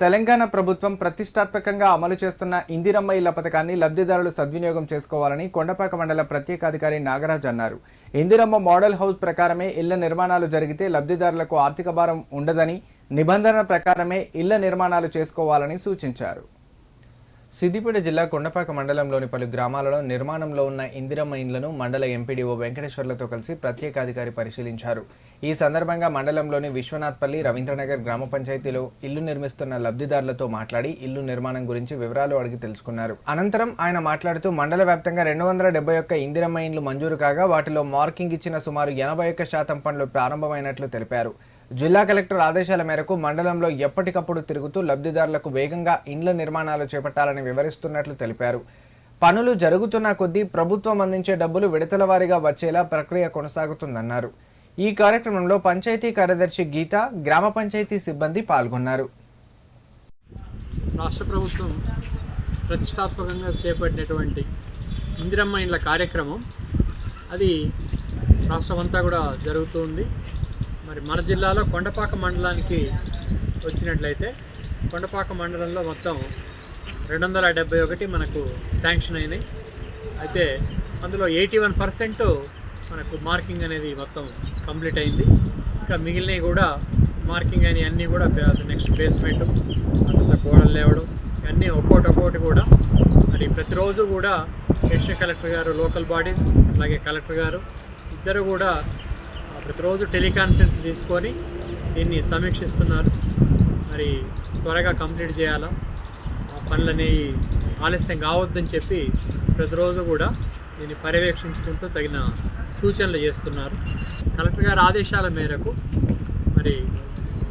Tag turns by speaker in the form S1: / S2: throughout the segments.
S1: తెలంగాణ ప్రభుత్వం ప్రతిష్టాత్మకంగా అమలు చేస్తున్న ఇందిరమ్మ ఇళ్ళ పథకాన్ని లబ్ధిదారులు సద్వినియోగం చేసుకోవాలని కొండపాక మండల ప్రత్యేకాధికారి నాగరాజ్ అన్నారు. ఇందిరమ్మ మోడల్ హౌస్ ప్రకారమే ఇళ్ళ నిర్మాణాలు జరిగితే లబ్ధిదారులకు ఆర్థిక భారం ఉండదని నిబంధన ప్రకారమే ఇళ్ళ నిర్మాణాలు చేసుకోవాలని సూచించారు. సిద్దిపేట జిల్లా కొండపాక మండలంలోని పలు గ్రామాలలో నిర్మాణంలో ఉన్న ఇందిరమ్మ ఇండ్లను మండల ఎంపీడీఓ వెంకటేశ్వర్లతో కలిసి ప్రత్యేకాధికారి పరిశీలించారు. ఈ సందర్భంగా మండలంలోని విశ్వనాథ్పల్లి రవీంద్రనగర్ గ్రామ పంచాయతీలో ఇల్లు నిర్మిస్తున్న లబ్ధిదారులతో మాట్లాడి ఇల్లు నిర్మాణం గురించి వివరాలు అడిగి తెలుసుకున్నారు. అనంతరం ఆయన మాట్లాడుతూ మండల వ్యాప్తంగా రెండు వందల డెబ్బై ఒక్క ఇందిరమ్మ ఇండ్లు మంజూరు కాగా వాటిలో మార్కింగ్ ఇచ్చిన సుమారు ఎనభై ఒక్క శాతం పనులు ప్రారంభమైనట్లు తెలిపారు. జిల్లా కలెక్టర్ ఆదేశాల మేరకు మండలంలో ఎప్పటికప్పుడు తిరుగుతూ లబ్ధిదారులకు వేగంగా ఇండ్ల నిర్మాణాలు చేపట్టాలని వివరిస్తున్నట్లు తెలిపారు. పనులు జరుగుతున్న కొద్దీ ప్రభుత్వం అందించే డబ్బులు విడతల వారీగా వచ్చేలా ప్రక్రియ కొనసాగుతుందన్నారు. ఈ కార్యక్రమంలో పంచాయతీ కార్యదర్శి గీత గ్రామ పంచాయతీ సిబ్బంది పాల్గొన్నారు.
S2: రాష్ట్ర ప్రభుత్వం ప్రతిష్టాత్మకంగా చేపట్టినటువంటి ఇందిరమ్మ ఇండ్ల కార్యక్రమం అది రాష్ట్రమంతా కూడా జరుగుతుంది. మరి మన జిల్లాలో కొండపాక మండలానికి వచ్చినట్లయితే కొండపాక మండలంలో మొత్తం రెండు వందల డెబ్బై ఒకటి మనకు శాంక్షన్ అయినాయి. అయితే అందులో ఎయిటీ వన్ పర్సెంట్ మనకు మార్కింగ్ అనేది మొత్తం కంప్లీట్ అయింది. ఇంకా మిగిలినవి కూడా మార్కింగ్ అని అన్నీ కూడా నెక్స్ట్ బేస్మెంట్ అంత గోడలు లేవడం ఇవన్నీ ఒక్కోటి ఒక్కోటి కూడా మరి ప్రతిరోజు కూడా స్టేషన్ కలెక్టర్ గారు లోకల్ బాడీస్ అలాగే కలెక్టర్ గారు ఇద్దరు కూడా ప్రతిరోజు టెలికాన్ఫరెన్స్ తీసుకొని దీన్ని సమీక్షిస్తున్నారు. మరి త్వరగా కంప్లీట్ చేయాలా? ఆ పనులనేవి ఆలస్యం కావద్దని చెప్పి ప్రతిరోజు కూడా దీన్ని పర్యవేక్షించుకుంటూ తగిన సూచనలు చేస్తున్నారు. కలెక్టర్ గారి ఆదేశాల మేరకు మరి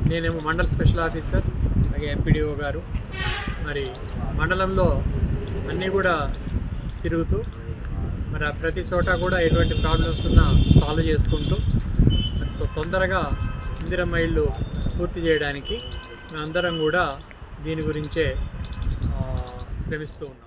S2: నేనేమో మండల స్పెషల్ ఆఫీసర్ అలాగే ఎంపీడీఓ గారు మరి మండలంలో అన్నీ కూడా తిరుగుతూ మరి ప్రతి చోట కూడా ఎటువంటి ప్రాబ్లమ్స్ ఉన్నా సాల్వ్ చేసుకుంటూ తొందరగా ఇందిరమ్మ ఇల్లు పూర్తి చేయడానికి మేమందరం కూడా దీని గురించే శ్రమిస్తూ ఉన్నాం.